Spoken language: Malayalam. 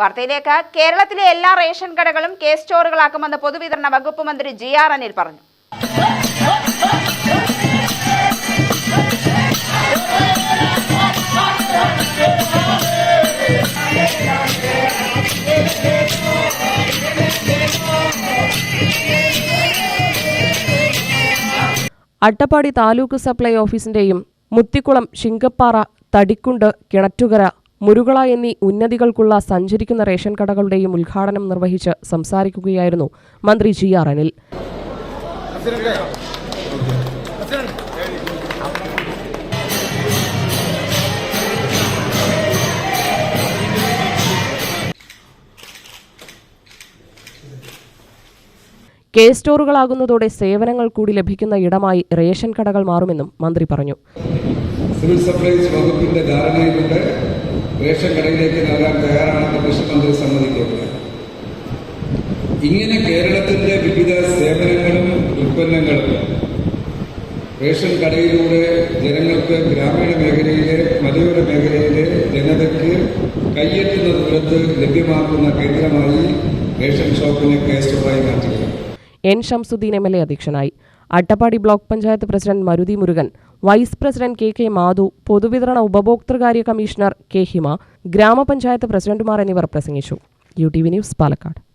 വാർത്തയിലേക്ക്. കേരളത്തിലെ എല്ലാ റേഷൻ കടകളും കെ സ്റ്റോറുകളാക്കുമെന്ന് പൊതുവിതരണ വകുപ്പ് മന്ത്രി ജി ആർ അനിൽ പറഞ്ഞു. അട്ടപ്പാടി താലൂക്ക് സപ്ലൈ ഓഫീസിന്റെയും മുത്തിക്കുളം ശിങ്കപ്പാറ തടിക്കുണ്ട് കിണറ്റുകര മുരുകള എന്നീ ഉന്നതികൾക്കുള്ള സഞ്ചരിക്കുന്ന റേഷൻ കടകളുടെയും ഉദ്ഘാടനം നിർവഹിച്ച് സംസാരിക്കുകയായിരുന്നു മന്ത്രി ജി ആർ അനിൽ. കെ സ്റ്റോറുകളാകുന്നതോടെ സേവനങ്ങൾ കൂടി ലഭിക്കുന്ന ഇടമായി റേഷൻ കടകൾ മാറുമെന്നും മന്ത്രി പറഞ്ഞു. സിവിൽ സപ്ലൈസ് വകുപ്പിന്റെ ധാരണയിലൂടെ റേഷൻ കടയിലേക്ക് നൽകാൻ തയ്യാറാണെന്ന് കൃഷിമന്ത്രി സമ്മതിക്കുകയാണ് ഇങ്ങനെ കേരളത്തിന്റെ വിവിധ സേവനങ്ങളും ഉൽപ്പന്നങ്ങളും റേഷൻ കടയിലൂടെ ജനങ്ങൾക്ക് ഗ്രാമീണ മേഖലയിലെ മലയോര മേഖലയിലെ ജനതയ്ക്ക് കയ്യെത്തുന്ന ദൂരത്ത് ലഭ്യമാക്കുന്ന കേന്ദ്രമായി റേഷൻ ഷോപ്പിനെ K സ്റ്റോറായി N Shamsuddin M L A അധ്യക്ഷനായി. Attappadi block panchayat president Maruthi Murugan vice president K K Madhu പൊതുവിതരണ ഉപഭോക്തൃകാര്യ കമ്മീഷണർ കെ ഹിമ ഗ്രാമപഞ്ചായത്ത് പ്രസിഡന്റുമാർ എന്നിവർ പ്രസംഗിച്ചു. U T V news Palakkad.